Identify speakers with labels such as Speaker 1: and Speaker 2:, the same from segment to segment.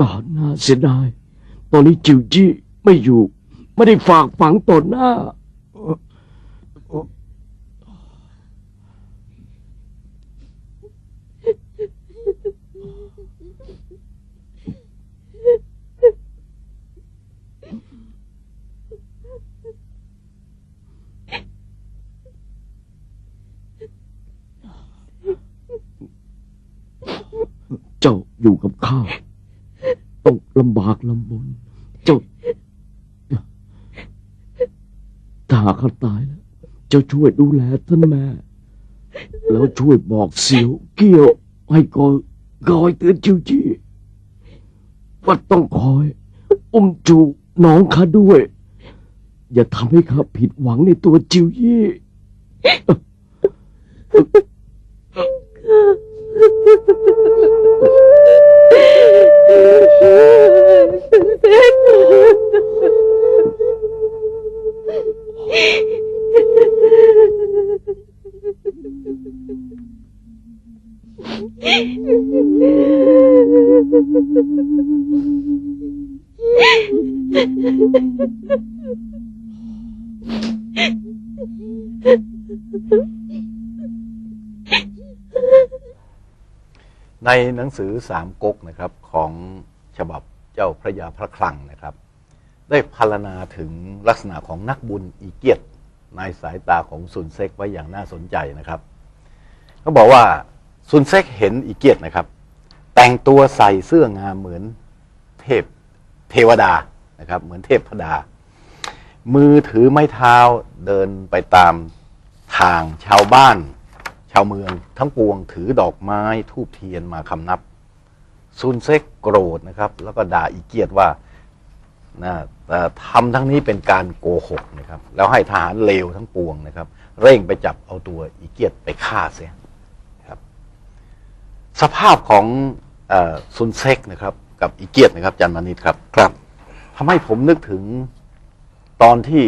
Speaker 1: อาน่าเสียดาย ตอนนี้จิวจี้ไม่อยู่ ไม่ได้ฝากฝังต่อหน้า เจ้าอยู่กับข้า ต้องลำบากลำบนเจ้าถ้าหากข้าตายแล้วเจ้าช่วยดูแลท่านแม่ แล้วช่วยบอกเสียวเกี้ยว ให้คอยคอยเตือนจิวจี้ว่าต้องคอย อุ้มจูน้องข้าด้วย อย่าทำให้ข้าผิดหวังในตัวจิวยี่
Speaker 2: ในหนังสือสามก๊กนะครับของฉบับเจ้าพระยาพระคลังนะครับ ได้พรรณนาถึงลักษณะของนักบุญอีเกียรติในสายตาของซุนเซกไว้อย่างน่าสนใจนะครับเขาบอกว่าซุนเซกเห็นอีเกียรตินะครับ แต่งตัวใส่เสื้องามเหมือนเทพเทวดานะครับ เหมือนเทพพดา มือถือไม้เท้าเดินไปตามทางชาวบ้าน ชาวเมืองทั้งปวงถือดอกไม้ทูบเทียนมาคำนับ ซุนเซกโกรธนะครับ แล้วก็ด่าอีเกียรติว่านะเอ่อทำทั้งนี้เป็นการโกหกนะครับ แล้วให้ทหารเลวทั้งปวงนะครับ เร่งไปจับเอาตัวอีเกียรติไปฆ่าเสียครับ สภาพของเออซุนเซกนะครับ กับอีเกียรตินะครับจันมานิตครับ
Speaker 3: ครับ
Speaker 2: ทำให้ผมนึกถึง ตอนที่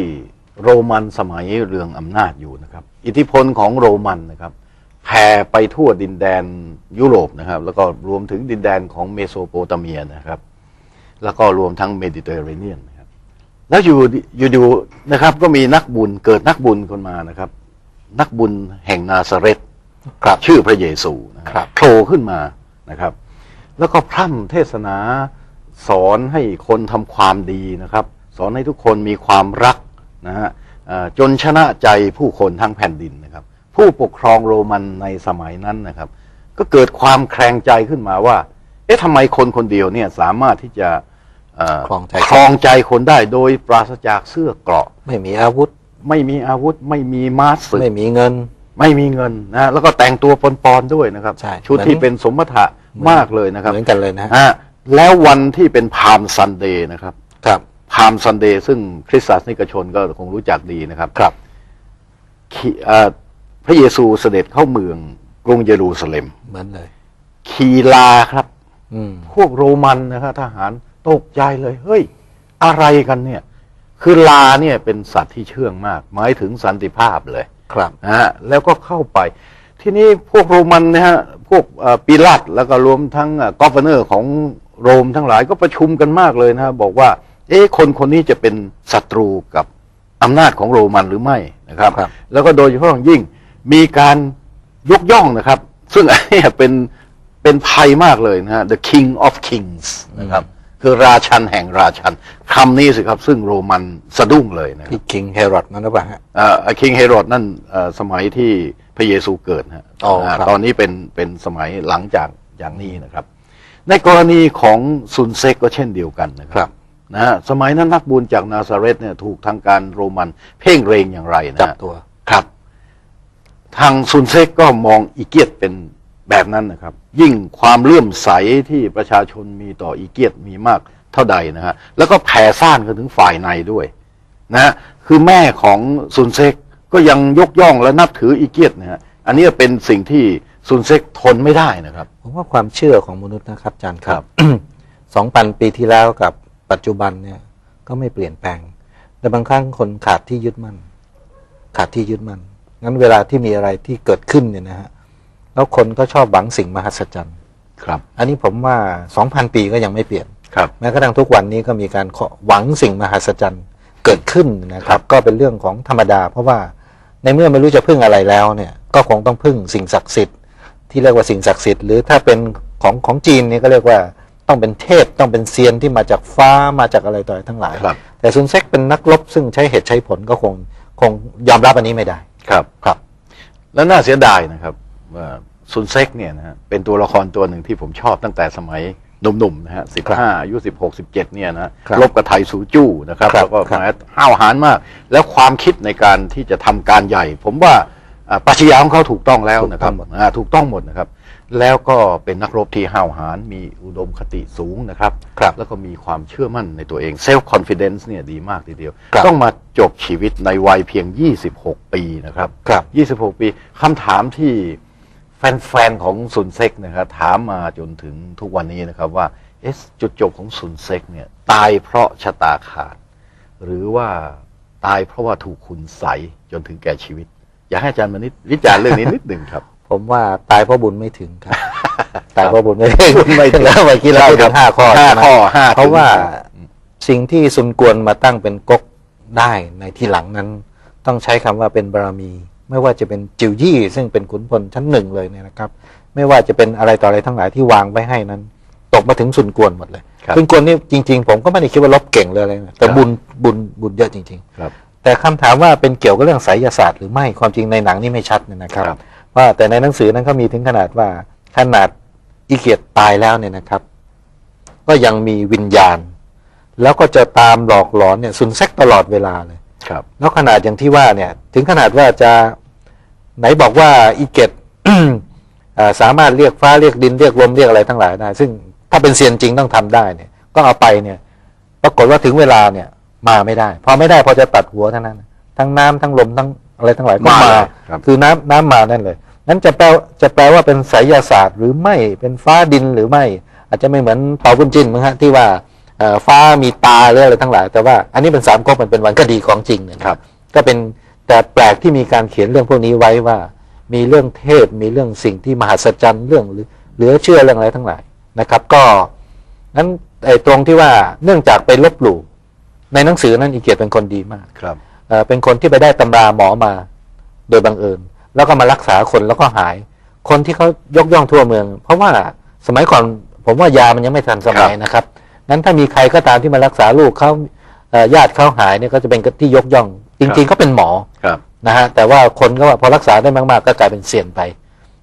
Speaker 2: โรมันสมัยเรืองอำนาจอยู่นะครับ อิทธิพลของโรมันนะครับแผ่ไปทั่วดินแดนยุโรปนะครับ แล้วก็รวมถึงดินแดนของเมโสโปเตเมียนะครับ แล้วก็รวมทั้งเมดิเตอร์เรเนียนนะครับ แล้วอยู่อยู่ๆนะครับ ก็มีนักบุญเกิดนักบุญคนมานะครับ นักบุญแห่งนาซาเรต
Speaker 3: ครับ
Speaker 2: ชื่อพระเยซูนะค
Speaker 3: ครั
Speaker 2: รับบโผล่ขึ้นมานะครับ แล้วก็พร่ำเทศนาสอนให้คนทำความดีนะครับ สอนให้ทุกคนมีความรักนะฮะเอ่อจนชนะใจผู้คนทั้งแผ่นดินนะครับ ผู้ปกครองโรมันในสมัยนั้นนะครับ ก็เกิดความแคลงใจขึ้นมาว่า เอ๊ะทำไมคนคนเดียวเนี่ยสามารถที่จะเอ่อ
Speaker 3: ครองใจ
Speaker 2: ครองใจคนได้โดยปราศจากเสื้อเกราะ
Speaker 3: ไม่มีอาวุธ
Speaker 2: ไม่มีอาวุธ ไม่มีมาสศึก
Speaker 3: ไม่มีเงิน
Speaker 2: ไม่มีเงินนะแล้วก็แต่งตัวปนๆด้วยนะครับ
Speaker 3: ใช่
Speaker 2: ชุด
Speaker 3: เหมือน
Speaker 2: ที่เป็นสมถะมากเลยนะครับ
Speaker 3: เหมือนกันเลยนะฮะ
Speaker 2: ฮะแล้ววันที่เป็นพามซันเดย์นะครับ
Speaker 3: ครับ
Speaker 2: พามซันเดย์ซึ่งคริสตศาสนิกชนก็คงรู้จักดีนะครับ
Speaker 3: ครับ
Speaker 2: ขี่เอ่อพระเยซูเสด็จเข้าเมืองกรุงเยรูซาเล็ม
Speaker 3: เหมือนเลย
Speaker 2: ขี่ลาครับ
Speaker 3: อืม
Speaker 2: พวกโรมันนะครับทหารตกใจเลย เฮ้ย อะไรกันเนี่ย คือลาเนี่ยเป็นสัตว์ที่เชื่องมาก หมายถึงสันติภาพเลย
Speaker 3: ครับ
Speaker 2: นะฮะแล้วก็เข้าไป ทีนี้พวกโรมันนะฮะพวกเอ่อปิลัตแล้วก็รวมทั้งกอฟเนอร์ของโรมทั้งหลายก็ประชุมกันมากเลยนะฮะบอกว่า เอ๊ะคนคนนี้จะเป็นศัตรูกับอำนาจของโรมันหรือไม่นะครับ
Speaker 3: ครับ
Speaker 2: แล้วก็โดยเฉพาะอย่างยิ่งมีการยกย่องนะครับ ซึ่ง อันเนี้ยเป็นเป็นภัยมากเลยนะฮะ the king of kings นะครับ คือราชันแห่งราชันคำนี้สิครับ ซึ่งโรมันสะดุ้งเลยนะครับ
Speaker 3: พี่คิงเฮโรดนั่นหรือเปล่าฮะ
Speaker 2: คิงเฮโรดนั่นเอ่อสมัยที่พระเยซูเกิดนะฮะ
Speaker 3: อ๋อครับา
Speaker 2: ตอนนี้เป็นเป็นสมัยหลังจากอย่างนี้นะครับ ในกรณีของซุนเซกก็เช่นเดียวกันนะค
Speaker 3: ครั
Speaker 2: รับบ นะฮะสมัยนั้นนักบุญจากนาซาเรตเนี่ยถูกทางการโรมัน เพ่งเรงอย่างไรนะ
Speaker 3: จับ
Speaker 2: ฮะ
Speaker 3: ตัว
Speaker 2: ครับ ทางซุนเซกก็มองอีเกียตเป็นแบบนั้นนะครับ ยิ่งความเลื่อมใสที่ประชาชนมีต่ออีเกียตมีมากเท่าใดนะฮะแล้วก็แผ่ซ่านกันถึงฝ่ายในด้วยนะฮะคือแม่ของซุนเซกก็ยังยกย่องและนับถืออีเกียตนะฮะอันนี้เป็นสิ่งที่ซุนเซกทนไม่ได้นะครับ
Speaker 3: ผมว่าความเชื่อของมนุษย์นะครับอาจารย์ค
Speaker 2: ครั
Speaker 3: รับบสองพันปีที่แล้วกับ ปัจจุบันเนี่ยก็ไม่เปลี่ยนแปลง แต่บางครั้งคนขาดที่ยึดมั่น ขาดที่ยึดมั่น งั้นเวลาที่มีอะไรที่เกิดขึ้นเนี่ยนะฮะ แล้วคนก็ชอบหวังสิ่งมหัศจรรย์
Speaker 2: ครับ
Speaker 3: อันนี้ผมว่าสองพันปีก็ยังไม่เปลี่ยน
Speaker 2: ครับ
Speaker 3: แม้กระทั่งทุกวันนี้ก็มีการขอหวังสิ่งมหัศจรรย์เกิดขึ้นนะครับ ก็เป็นเรื่องของธรรมดา เพราะว่าในเมื่อไม่รู้จะพึ่งอะไรแล้วเนี่ย ก็คงต้องพึ่งสิ่งศักดิ์สิทธิ์ที่เรียกว่าสิ่งศักดิ์สิทธิ์หรือถ้าเป็นของของจีนเนี่ยก็เรียกว่า ต้องเป็นเทพต้องเป็นเซียนที่มาจากฟ้ามาจากอะไรต่ออะไรทั้งหลาย
Speaker 2: ครับ
Speaker 3: แต่ซุนเซ็กเป็นนักรบซึ่งใช้เหตุใช้ผลก็คงคงยอมรับอันนี้ไม่ได้
Speaker 2: ครับ
Speaker 3: ครับ
Speaker 2: แล้วน่าเสียดายนะครับว่าซุนเซ็กเนี่ยนะฮะเป็นตัวละครตัวหนึ่งที่ผมชอบตั้งแต่สมัยหนุ่มๆนะฮะสิบห้าอายุสิบหกสิบเจ็ดเนี่ยนะฮะ
Speaker 3: ครับ
Speaker 2: รบกับไทยสูจู้นะครับ
Speaker 3: ครับ
Speaker 2: แล้วก็
Speaker 3: ครับ
Speaker 2: แหมห้าวหาญมาก แล้วความคิดในการที่จะทำการใหญ่ ผมว่าอ่าปรัชญาของเขาถูกต้องแล้วนะครับอ่าถูกต้องหมดนะครับ แล้วก็เป็นนักรบที่ห้าวหาญมีอุดมคติสูงนะครับ
Speaker 3: ครับ
Speaker 2: แล้วก็มีความเชื่อมั่นในตัวเองเซลฟ์คอนฟ idence เนี่ยดีมากทีเดียว
Speaker 3: ครับ
Speaker 2: ต้องมาจบชีวิตในวัยเพียง 26 ปีนะครับ
Speaker 3: ครับ
Speaker 2: 26 ปีคำถามที่แฟนๆของซุนเซ็กนะครับถามมาจนถึงทุกวันนี้นะครับว่าเอะจุดจบของซุนเซ็กเนี่ยตายเพราะชะตาขาด หรือว่าตายเพราะว่าถูกคุณใสยจนถึงแก่ชีวิต อยากให้อาจารย์มานิดวิจารณ์เรื่องนี้นิดหนึ่งครับ
Speaker 3: ผมว่าตายเพราะบุญไม่ถึงครับ ตายเพราะบุญไม่ถึง
Speaker 2: บุญไม่ถึง
Speaker 3: แล้วเมื่อกี้เราพูดถึงห้าข้อ
Speaker 2: ห้า
Speaker 3: ใช่ไหม
Speaker 2: ข้อห้า
Speaker 3: เพราะว่า
Speaker 2: ถึง
Speaker 3: สิ่งที่ซุนกวนมาตั้งเป็นก๊กได้ในที่หลังนั้น ต้องใช้คำว่าเป็นบารมี ไม่ว่าจะเป็นจิวยี่ ซึ่งเป็นขุนพลชั้นหนึ่งเลยเนี่ยนะครับ ไม่ว่าจะเป็นอะไรต่ออะไรทั้งหลายที่วางไว้ให้นั้น ตกมาถึงซุนกวนหมดเลย
Speaker 2: ครับ
Speaker 3: ซุนกวนนี่จริง ๆ ผมก็ไม่ได้คิดว่าลบเก่งเลยอะไรนะแต่
Speaker 2: ครับ
Speaker 3: บุญบุญบุญเยอะจริง ๆ
Speaker 2: ครับ
Speaker 3: แต่คำถามว่าเป็นเกี่ยวกับเรื่องไสยศาสตร์หรือไม่ความจริงในหนังนี่ไม่ชัดเนี่ยนะครับ
Speaker 2: ครับ
Speaker 3: ว่าแต่ในหนังสือนั้นก็มีถึงขนาดว่าขนาดอีเกียรตตายแล้วเนี่ยนะครับ ก็ยังมีวิญญาณ แล้วก็จะตามหลอกหลอนเนี่ยสุนเซ็กตลอดเวลาเลย
Speaker 2: ครับ
Speaker 3: แล้วขนาดอย่างที่ว่าเนี่ย ถึงขนาดว่าจะไหนบอกว่าอีเกตอ่าสามารถเรียกฟ้าเรียกดินเรียกลมเรียกอะไรทั้งหลายได้ซึ่งถ้าเป็นเซียนจริงต้องทำได้เนี่ย ก็เอาไปเนี่ย ปรากฏว่าถึงเวลาเนี่ยมาไม่ได้ พอไม่ได้พอจะตัดหัวเท่านั้น ทั้งน้ำทั้งลมทั้ง อะไรทั้งหลายก็
Speaker 2: มา
Speaker 3: มา
Speaker 2: เลยครับ
Speaker 3: คือน้ำน้ำมานั่นเลยนั้นจะแปลจะแปลว่าเป็นไสยศาสตร์หรือไม่เป็นฟ้าดินหรือไม่ อาจจะไม่เหมือนเป่าบุญจินมั้งฮะที่ว่าเอ่อฟ้ามีตาหรืออะไรทั้งหลาย แต่ว่าอันนี้เป็นสามก๊กมันเป็นวันคดีของจริงเนี่ยนะครับ ก็เป็นแต่แปลกที่มีการเขียนเรื่องพวกนี้ไว้ว่า มีเรื่องเทพมีเรื่องสิ่งที่มหัศจรรย์เรื่องหรือเหลือเชื่อเรื่องอะไรทั้งหลายนะครับ ก็นั้นไอ้ตรงที่ว่าเนื่องจากไปลบหลู่ในหนังสือนั้นอีเกียรติเป็นคนดีมาก
Speaker 2: ครับ
Speaker 3: เอ่อเป็นคนที่ไปได้ตำราหมอมา โดยบังเอิญแล้วก็มารักษาคนแล้วก็หาย คนที่เขายกย่องทั่วเมือง เพราะว่าสมัยก่อนผมว่ายามันยังไม่ทันสมัยนะครับนั้นถ้ามีใครก็ตามที่มารักษาลูกเขาเอ่อญาติเขาหายเนี่ยก็จะเป็นที่ยกย่อง จริง ๆ ก็เป็นหมอ
Speaker 2: ครับ
Speaker 3: นะฮะแต่ว่าคนก็ว่าพอรักษาได้มาก ๆ ก็กลายเป็นเสี่ยนไป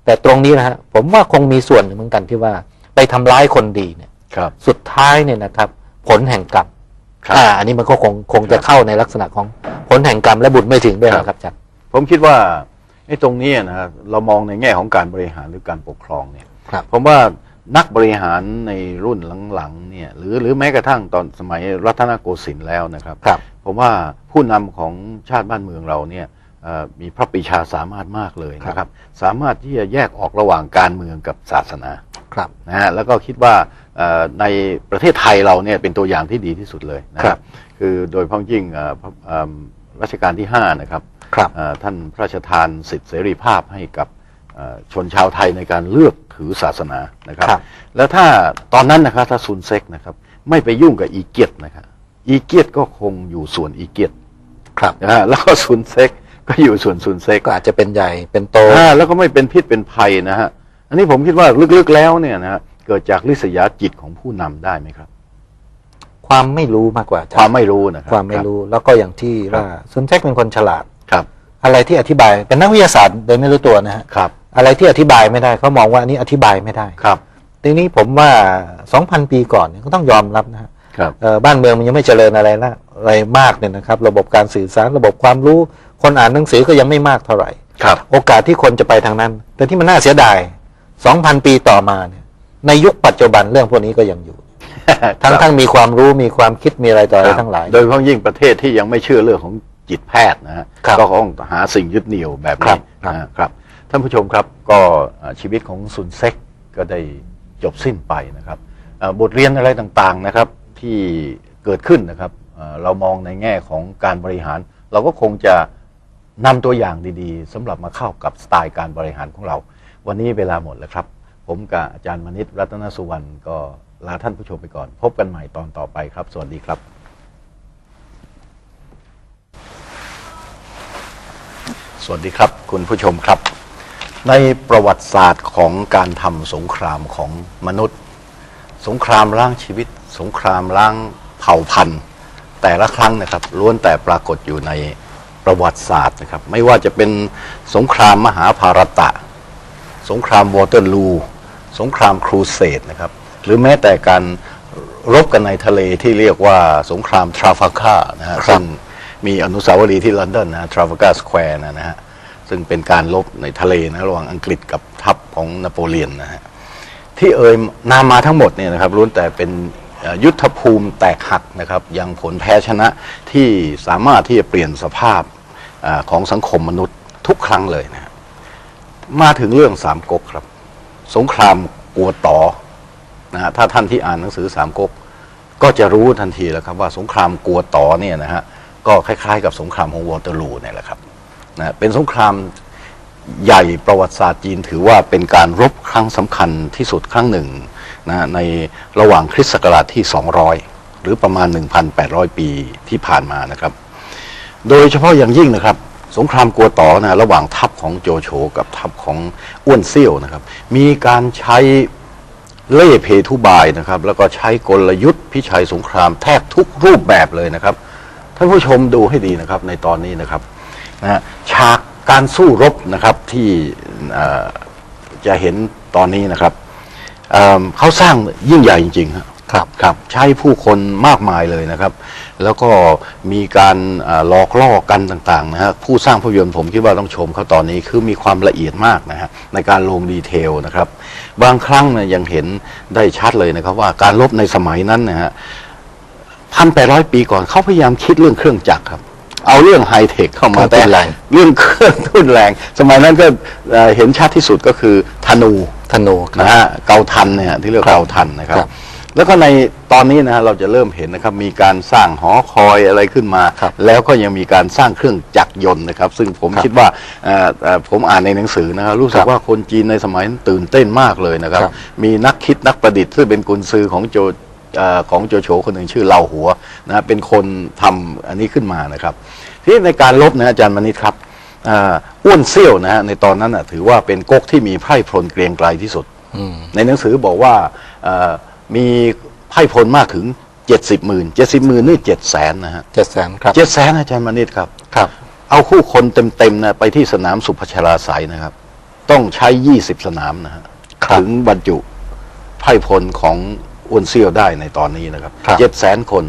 Speaker 3: แต่ตรงนี้นะฮะผมว่าคงมีส่วนหนึ่งเหมือนกันที่ว่า ไปทำร้ายคนดีเนี่ย
Speaker 2: ครับ
Speaker 3: สุดท้ายเนี่ยนะครับ ผลแห่งกรรม
Speaker 2: ครับ
Speaker 3: อ่าอันนี้มันก็คงคงจะเข้าในลักษณะของผลแห่งกรรมและบุญไม่ถึงด้วย
Speaker 2: ครับ
Speaker 3: นะครับอาจารย์
Speaker 2: ผมคิดว่าไอ้ตรงนี้นะฮะเรามองในแง่ของการบริหารหรือการปกครองเนี่ย
Speaker 3: ครับ
Speaker 2: ผมว่านักบริหารในรุ่นหลังๆเนี่ยหรือหรือแม้กระทั่งตอนสมัยรัตนโกสินทร์แล้วนะครับ
Speaker 3: ครับ
Speaker 2: ผมว่าผู้นำของชาติบ้านเมืองเราเนี่ยเอ่อมีพระปรีชาสามารถมากเลยนะครับ สามารถที่จะแยกออกระหว่างการเมืองกับศาสนา
Speaker 3: ครับ
Speaker 2: นะฮะแล้วก็คิดว่าเอ่อ ในประเทศไทยเราเนี่ยเป็นตัวอย่างที่ดีที่สุดเลยนะค
Speaker 3: ครั
Speaker 2: รับบคือโดยเฉพ้องยิ่งเอ่อพระเอิ่มรัชกาลที่ 5 นะครับ
Speaker 3: ครับ
Speaker 2: เอ่อท่านพระราชทานสิทธิเสรีภาพให้กับเอ่อชนชาวไทยในการเลือกถือศาสนานะครับ
Speaker 3: ครับ
Speaker 2: แล้วถ้าตอนนั้นนะครับถ้าซุนเซ็กนะครับไม่ไปยุ่งกับอีเกียตนะครับอีเกียตก็คงอยู่ส่วนอีเกียต
Speaker 3: ครับ
Speaker 2: นะฮะแล้วก็ซุนเซ็กก็อยู่ส่วนซุนเซ็ก
Speaker 3: ก็อาจจะเป็นใหญ่เป็นโต
Speaker 2: อ่าแล้วก็ไม่เป็นพิษเป็นภัยนะฮะอันนี้ผมคิดว่าลึกๆแล้วเนี่ยนะฮะ เกิดจากลิษยาจิตของผู้นำได้ไหมครับ
Speaker 3: ความไม่รู้มากกว่าอาจารย์
Speaker 2: ความไม่รู้นะครับ
Speaker 3: ความไม่รู้แล้วก็อย่างที่
Speaker 2: ครับ
Speaker 3: ว่าซุนแจ็คเป็นคนฉลาด
Speaker 2: ครับ
Speaker 3: อะไรที่อธิบายเป็นนักวิทยาศาสตร์โดยไม่รู้ตัวนะฮะ
Speaker 2: ครับ
Speaker 3: อะไรที่อธิบายไม่ได้เขามองว่าอันนี้อธิบายไม่ได้
Speaker 2: ครับ
Speaker 3: ทีนี้ผมว่า 2,000 ปีก่อนเนี่ยก็ต้องยอมรับนะฮะ
Speaker 2: ครับ
Speaker 3: เอ่อบ้านเมืองมันยังไม่เจริญอะไรละอะไรมากเนี่ยนะครับ ระบบการสื่อสารระบบความรู้ คนอ่านหนังสือก็ยังไม่มากเท่าไหร่
Speaker 2: ครับ
Speaker 3: โอกาสที่คนจะไปทางนั้น แต่ที่มันน่าเสียดาย 2,000 ปีต่อมาเนี่ย ในยุคปัจจุบันเรื่องพวกนี้ก็ยังอยู่ ทั้งทั้งมีความรู้มีความคิดมีอะไรต่ออะไรทั้งหลาย
Speaker 2: โดยเฉพาะยิ่งประเทศที่ยังไม่เชื่อเรื่องของจิตแพทย์นะฮะ
Speaker 3: ครับ
Speaker 2: ก็ต้องหาสิ่งยึดเหนี่ยวแบบ
Speaker 3: ครั
Speaker 2: นี้
Speaker 3: บครับ
Speaker 2: นะฮะครับ ท่านผู้ชมครับก็เอ่อชีวิตของซุนเซ็กก็ได้จบสิ้นไปนะครับเอ่อบทเรียนอะไรต่างๆนะครับที่เกิดขึ้นนะครับเอ่อเรามองในแง่ของการบริหาร เราก็คงจะนำตัวอย่างดีๆสำหรับมาเข้ากับสไตล์การบริหารของเรา วันนี้เวลาหมดแล้วครับ ผมกับอาจารย์มณิตรัตนสุวรรณก็ลาท่านผู้ชมไปก่อน พบกันใหม่ตอนต่อไปครับ สวัสดีครับสวัสดีครับ คุณผู้ชมครับ ในประวัติศาสตร์ของการทำสงครามของมนุษย์ สงครามล้างชีวิต สงครามล้างเผ่าพันธุ์ แต่ละครั้งนะครับล้วนแต่ปรากฏอยู่ในประวัติศาสตร์นะครับ ไม่ว่าจะเป็นสงครามมหาภารตะ สงครามวอเตอร์ลู สงครามครูเสดนะครับ หรือแม้แต่การรบกันในทะเลที่เรียกว่าสงครามทราฟัก้านะฮะ
Speaker 3: ครับ
Speaker 2: ซึ่งมีอนุสาวรีย์ที่ลอนดอนนะทราฟัก้าสแควร์นะฮะซึ่งเป็นการรบในทะเลนะระหว่างอังกฤษกับทัพของนโปเลียนนะฮะที่เอ่ยนามมาทั้งหมดเนี่ยนะครับล้วนแต่เป็นเอ่อยุทธภูมิแตกหักนะครับยังผลแพ้ชนะที่สามารถที่จะเปลี่ยนสภาพเออของสังคมมนุษย์ทุกครั้งเลยนะฮะมาถึงเรื่องสามก๊กครับ สงครามกัวต่อนะฮะถ้าท่านที่อ่านหนังสือสามก๊กก็จะรู้ทันทีแล้วครับว่าสงครามกัวต่อเนี่ยนะฮะก็คล้ายๆ กับสงครามของวอเตอร์ลูเนี่ยแหละครับนะเป็นสงครามใหญ่ประวัติศาสตร์จีนถือว่าเป็นการรบครั้งสำคัญที่สุดครั้งหนึ่งนะในระหว่างคริสต์ศักราชที่ 200 หรือประมาณ 1,800 ปีที่ผ่านมานะครับ โดยเฉพาะอย่างยิ่งนะครับ สงครามกัวต่อนะระหว่างทัพของโจโฉกับทัพของอ้วนเซี่ยวนะครับ มีการใช้เล่เพทุบายนะครับ แล้วก็ใช้กลยุทธ์พิชัยสงครามแทบทุกรูปแบบเลยนะครับ ท่านผู้ชมดูให้ดีนะครับในตอนนี้นะครับนะฉากการสู้รบนะครับที่จะเห็นตอนนี้นะครับเเขาสร้างยิ่งใหญ่จริงๆครับ
Speaker 3: ครับ
Speaker 2: ครับใช้ผู้คนมากมายเลยนะครับ แล้วก็มีการเอ่อหลอกล่อกันต่างๆนะฮะผู้สร้างภาพยนตร์ผมคิดว่าต้องชมเขาตอนนี้คือมีความละเอียดมากนะฮะในการลงดีเทลนะครับ บางครั้งเนี่ยยังเห็นได้ชัดเลยนะครับ ว่าการลบในสมัยนั้นนะฮะพันแปดร้อยปีก่อนเขาพยายามคิดเรื่องเครื่องจักรครับ เอาเรื่องไฮเทคเข้ามา
Speaker 3: เครื่องทุ่นแรง
Speaker 2: เรื่องเครื่องทุ่นแรง สมัยนั้นก็เอ่อเห็นชัดที่สุดก็คือธนู
Speaker 3: ธนูครับ
Speaker 2: นะฮะเกาทันเนี่ยที่เรียก
Speaker 3: ครับ
Speaker 2: เกาทันนะครับ
Speaker 3: ครับ
Speaker 2: แล้วก็ในตอนนี้นะฮะเราจะเริ่มเห็นนะครับมีการสร้างหอคอยอะไรขึ้นมา
Speaker 3: ครับ
Speaker 2: แล้วก็ยังมีการสร้างเครื่องจักรยนต์นะครับ ซึ่งผม
Speaker 3: ครับ
Speaker 2: คิดว่าเอ่อเอ่อผมอ่านในหนังสือนะครับรู้สึ
Speaker 3: ค
Speaker 2: ก
Speaker 3: รับ
Speaker 2: ว่าคนจีนในสมัยนั้นตื่นเต้นมากเลยนะครับ
Speaker 3: ครับ
Speaker 2: มีนักคิดนักประดิษฐ์ซึ่งเป็นกุนซือของโจเอ่อของโจโฉคนหนึ่งชื่อเหล่าหัวนะเป็นคนทำอันนี้ขึ้นมานะครับ ที่ในการลบนะอาจารย์มณิตครับอ่าอ้วนเซี่ยวนะฮะในตอนนั้นนะถือว่าเป็นก๊กที่มีไพร่พลเกรียงไกรที่สุด
Speaker 3: อืม
Speaker 2: ในหนังสือบอกว่าเอ่อ มีไพร่พลมากถึง70หมื่น70หมื่นนี่7แสนนะฮะ
Speaker 3: เจ็ดแสนครับ
Speaker 2: เจ็ดแสนอาจารย์มณิตครับ
Speaker 3: ครับ
Speaker 2: เอาคู่คนเต็มๆนะไปที่สนามสุพัชราไสยนะครับ ต้องใช้20สนามนะฮะ
Speaker 3: ครับ
Speaker 2: ถึงบรรจุไพร่พลของอ้วนเซี่ยวได้ในตอนนี้นะครับ
Speaker 3: ครับ
Speaker 2: เจ็ดแสนคน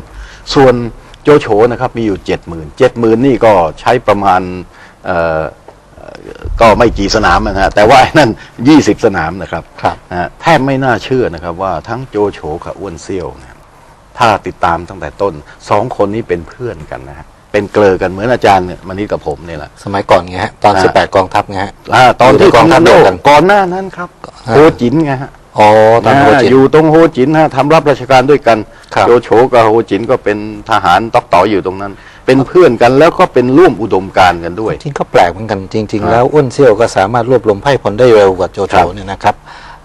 Speaker 2: ส่วนโจโฉนะครับมีอยู่เจ็ดหมื่นเจ็ดหมื่นนี่ก็ใช้ประมาณเอ่อเอ่อ ก็ไม่กี่สนามนะฮะแต่ว่าไอ้นั่นยี่สิบสนามนะครับ
Speaker 3: ครับ
Speaker 2: นะฮะแทบไม่น่าเชื่อนะครับว่าทั้งโจโฉกับอ้วนเซี่ยวเนี่ยถ้าติดตามตั้งแต่ต้นสองคนนี้เป็นเพื่อนกันนะฮะเป็นเกลอกันเหมือนอาจารย์เนี่ยมณิตกับผมเนี่ยแหละ
Speaker 3: สมัยก่อนไงฮะตอน
Speaker 2: อ่า
Speaker 3: สิบแปดกองทัพไงฮะ
Speaker 2: อ่าตอนที่
Speaker 3: อยู่ในกองทัพ
Speaker 2: คำนันโด
Speaker 3: เดียวกัน
Speaker 2: ก่อนหน้านั้นครับ
Speaker 3: อ่า
Speaker 2: โฮจินไงฮะ
Speaker 3: อ๋อตอนโฮจิน
Speaker 2: อยู่ตรงโฮจินฮะทำรับราชการด้วยกัน
Speaker 3: ครับ
Speaker 2: โจโฉกับโฮจินก็เป็นทหารตอกต่ออยู่ตรงนั้น เป็นเพื่อนกันแล้วก็เป็นร่วมอุดมการณ์กันด้วย
Speaker 3: จริงก็แปลกเหมือนกันจริง
Speaker 2: ครับ
Speaker 3: ๆแล้วอ้วนเซี่ยวก็สามารถรวบรวมไพ่ผลได้เร็วกว่าโจโฉ
Speaker 2: ครับ
Speaker 3: เนี่ยนะครับ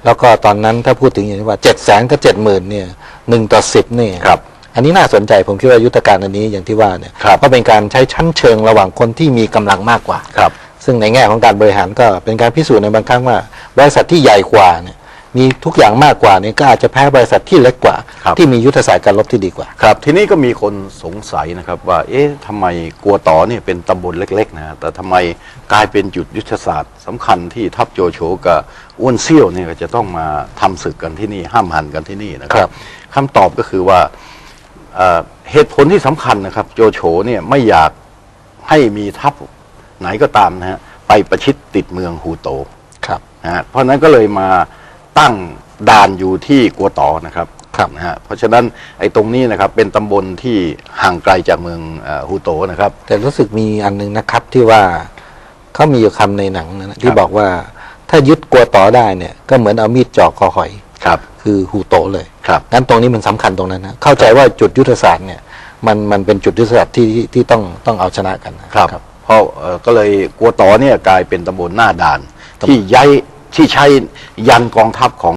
Speaker 3: แล้วก็ตอนนั้นถ้าพูดถึงอย่างที่ว่าเจ็ดแสนกับเจ็ดหมื่นเนี่ยหนึ่งต่อสิบเนี่ย
Speaker 2: ครับ
Speaker 3: อันนี้น่าสนใจผมคิดว่ายุทธการอันนี้อย่างที่ว่าเนี่ย
Speaker 2: ครับ
Speaker 3: ก็เป็นการใช้ชั้นเชิงระหว่างคนที่มีกำลังมากกว่า
Speaker 2: ครับ
Speaker 3: ซึ่งในแง่ของการบริหารก็เป็นการพิสูจน์ในบางครั้งว่าบริษัทที่ใหญ่กว่าเนี่ย มีทุกอย่างมากกว่าเนี่ยก็อาจจะแพ้บริษัทที่เล็กกว่า
Speaker 2: ครับ
Speaker 3: ที่มียุทธศาสตร์การรบที่ดีกว่า
Speaker 2: ครับทีนี้ก็มีคนสงสัยนะครับว่า เอ๊ะทำไมกัวต่อเนี่ยเป็นตำบลเล็กๆนะฮะแต่ทำไมกลายเป็นจุดยุทธศาสตร์สำคัญที่ทัพโจโฉกับอ้วนเซี่ยวเนี่ยก็จะต้องมาทำศึกกันที่นี่ห้ามหันกันที่นี่นะค
Speaker 3: ครั
Speaker 2: รับบ คำตอบก็คือว่าเอ่อเหตุผลที่สำคัญนะครับ โจโฉเนี่ยไม่อยากให้มีทัพไหนก็ตามนะฮะไปประชิดติดเมืองฮูโต
Speaker 3: ครับ
Speaker 2: นะฮะเพราะฉะนั้นก็เลยมา ตั้งด่านอยู่ที่กัวตอนะครับ
Speaker 3: ครับ
Speaker 2: นะฮะเพราะฉะนั้นไอ้ตรงนี้นะครับเป็นตำบลที่ห่างไกลจากเมืองเอ่อฮูโตนะครับ
Speaker 3: แต่รู้สึกมีอันหนึงนะครับที่ว่าเขามีอยู่คำในหนังนะที่บอกว่าถ้ายึดกัวต่อได้เนี่ยก็เหมือนเอามีดจ่อคอหอย
Speaker 2: ครับ
Speaker 3: คือฮูโตเลย
Speaker 2: ครับ
Speaker 3: งั้นตรงนี้มันสำคัญตรงนั้นนะเข้าใจว่าจุดยุทธศาสตร์เนี่ยมันมันเป็นจุดยุทธศาสตร์ที่ที่ที่ต้องต้องเอาชนะกันนะครับ
Speaker 2: เพราะเอ่อก็เลยกัวตอเนี่ยกลายเป็นตำบลหน้าด่านที่ย้าย ที่ใช้ยันกองทัพของ